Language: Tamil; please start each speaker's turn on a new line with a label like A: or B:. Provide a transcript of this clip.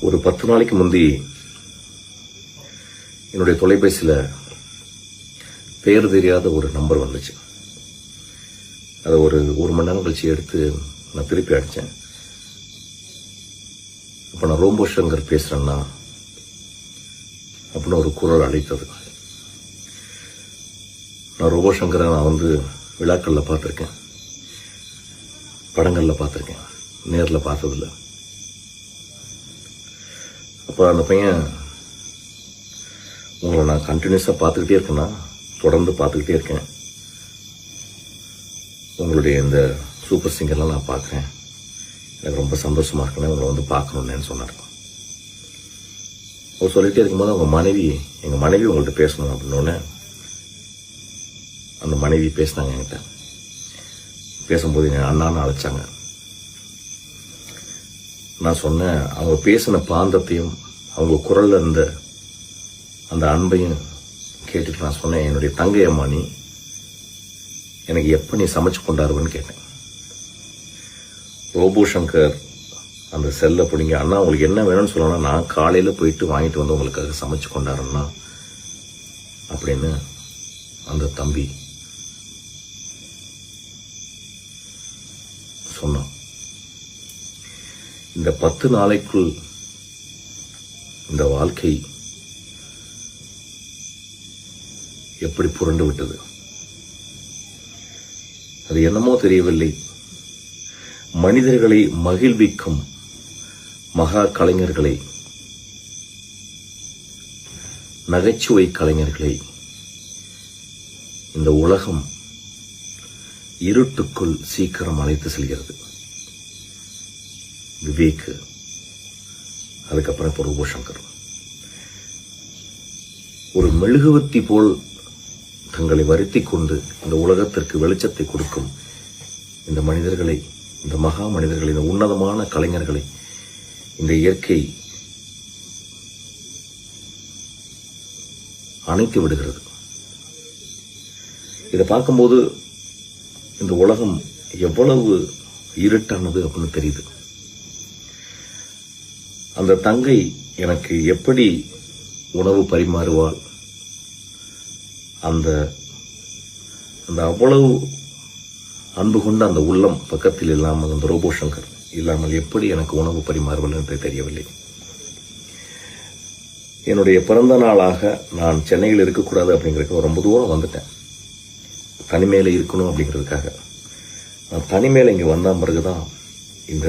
A: ஒரு பத்து நாளைக்கு முந்தி என்னுடைய தொலைபேசியில் பெயர் தெரியாத ஒரு நம்பர் வந்துச்சு. அதை ஒரு ஒரு மணி நேரம் கழிச்சு எடுத்து நான் திருப்பி அடித்தேன் அப்போ நான் ரோம்போ சங்கர் பேசுகிறேன்னா அப்படின்னு ஒரு குரல் அழைத்தது. நான் ரோபோ சங்கரை நான் வந்து விழாக்களில் பார்த்துருக்கேன். படங்களில் பார்த்துருக்கேன். நேரில் பார்த்ததில்ல. அப்போ அந்த பையன். உங்களை நான் கண்டினியூஸாக பார்த்துக்கிட்டே இருக்கேன்னா தொடர்ந்து பார்த்துக்கிட்டே இருக்கேன். உங்களுடைய இந்த சூப்பர் சிங்கர்லாம் நான் பார்க்குறேன். எனக்கு ரொம்ப சந்தோஷமாக இருக்குன்னு உங்களை வந்து பார்க்கணுன்னு சொன்னார். அவர் சொல்லிகிட்டே இருக்கும்போது அவங்க மனைவி எங்கள் மனைவி உங்கள்கிட்ட பேசணும் அப்படின்னோடனே அந்த மனைவி பேசினாங்க என்கிட்ட. பேசும்போது எங்கள் அண்ணான்னு அழைச்சாங்க. நான் சொன்னேன் அவங்க பேசின பாந்தத்தையும் அவங்க குரலில் இருந்த அந்த அன்பையும் கேட்டுட்டு நான் சொன்னேன் என்னுடைய தங்கை அம்மா நீ எனக்கு எப்போ நீ சமைச்சு கொண்டாருவன்னு கேட்டேன். ரோபோ சங்கர் அந்த செல்லை பிடிங்க அண்ணா உங்களுக்கு என்ன வேணும்னு சொல்லணும்னா நான் காலையில் போயிட்டு வாங்கிட்டு வந்து உங்களுக்காக சமைச்சு கொண்டாடுறேன்னா அப்படின்னு அந்த தம்பி சொன்னான். இந்த பத்து நாளைக்குள் இந்த வாழ்க்கை எப்படி புரண்டு விட்டது? அது என்னமோ தெரியவில்லை. மனிதர்களை மகிழ்விக்கும் மகா கலைஞர்களை நகைச்சுவை கலைஞர்களை இந்த உலகம் இருட்டுக்குள் சீக்கிரம் அழைத்து செல்கிறது. விவேக்கு அதுக்கப்புறம் இப்போ ரூபசங்கர் ஒரு மெழுகுவத்தி போல் தங்களை வருத்தி கொண்டு இந்த உலகத்திற்கு வெளிச்சத்தை கொடுக்கும் இந்த மனிதர்களை இந்த மகா மனிதர்களை இந்த உன்னதமான கலைஞர்களை இந்த இயற்கை அணைத்து விடுகிறது. இதை பார்க்கும்போது இந்த உலகம் எவ்வளவு இருட்டானது அப்படின்னு தெரியுது. அந்த தங்கை எனக்கு எப்படி உணவு பரிமாறுவாள்? அந்த அந்த அவ்வளவு அன்பு கொண்ட அந்த உள்ளம் பக்கத்தில் இல்லாமல் அந்த ரோபோ சங்கர் இல்லாமல் எப்படி எனக்கு உணவு பரிமாறுவல் என்று தெரியவில்லை. என்னுடைய பிறந்த நாளாக நான் சென்னையில் இருக்கக்கூடாது அப்படிங்கிறதுக்கு ரொம்ப தூரம் வந்துட்டேன். தனிமையில் இருக்கணும் அப்படிங்கிறதுக்காக. நான் தனிமையில் இங்கே வந்த பிறகுதான் இந்த